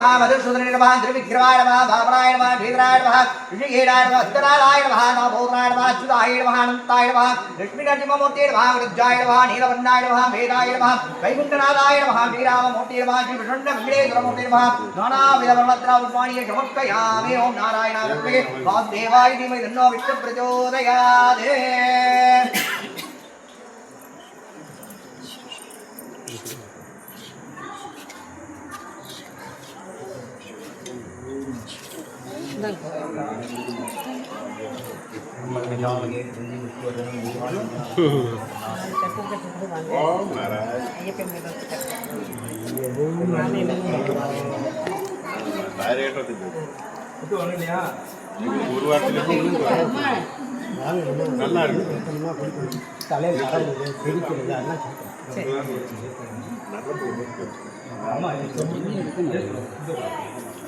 மதுசூதனாய நமः திருவிக்கிரமாய நமः பாபராய நமः பீதராய நமः ரிஷிகேடாய நமः உத்தராலாய நமः நவோதராய நமः அச்சுதாய நமः அனந்தாய நமः லட்சுமி நரசிம்மமூர்த்தியே நமः விருஜாய நமः நீலவர்ணாய நமः வேதாய நமः வைகுண்டநாதாய நமः ஸ்ரீராமமூர்த்தியே நமः ஸ்ரீ விஷ்ணு வெங்கடேஸ்வரமூர்த்தியே நமः நானாவித பர்வத்ரா உஸ்மானிய சமர்ப்பயாமி ஓம் ஒரு வாரத்துக்கு நல்லா இருக்கு. தலையில்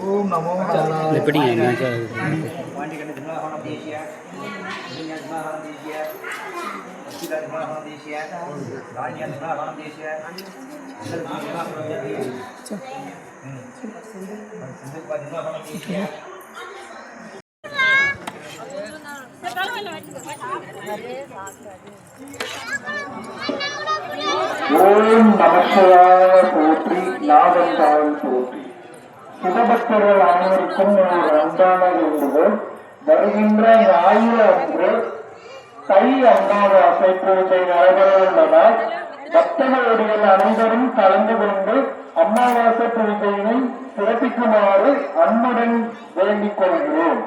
ஓம் நமோ தேசிய ஓம் நமசிவாய போற்றி நாதந்தாள் போற்றி சிவபக்தர்கள் அனைவருக்கும் ஒரு அன்பான வேண்டுகோள் வருகின்ற ஞாயிறு அன்று தை அமாவாசை பூஜை நடைபெறவுள்ளதால் பக்தர்களுடைய அனைவரும் கலந்து கொண்டு அமாவாசை பூஜையினை சிறப்பிக்குமாறு அன்புடன் வேண்டிக் கொள்கிறோம்.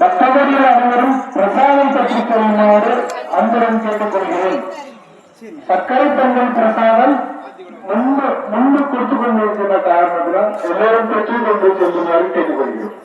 பக்தர்கள் அனைவரும் பிரசாதம் பெற்றுக் கொள்ளுமாறு அன்புடன் கேட்டுக்கொள்கிறேன். சர்க்கரை பொங்கல் பிரசாதம் முன்பு முன்பு கொடுத்துக் கொண்டிருக்கின்ற காரணத்தினால் எல்லோரும் பெற்றுக் கொண்டு செல்லுமாறு கேட்டுக்கொள்கிறோம்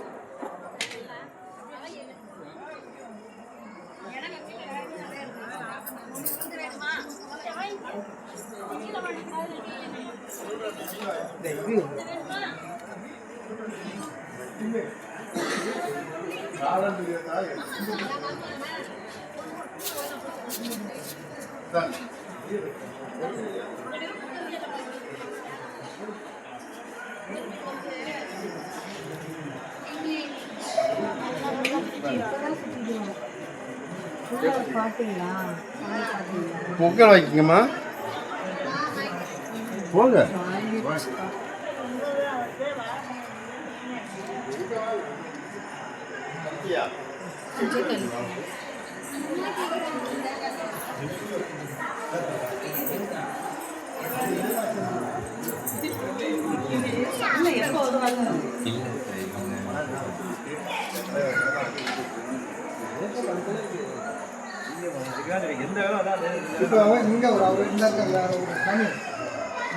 பார்த்தீங்களா புக்கர் வைக்கிங்கம்மா போங்க. எந்த வேலை அதான் இப்போ அவன் இங்கே ஒரு அவர் இந்த இடத்துல ஒரு தனி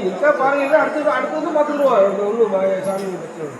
இருக்கா பாருங்க அடுத்தது அடுத்தது பார்த்துருவோம் இந்த உள்ளு சாமி இருக்காது.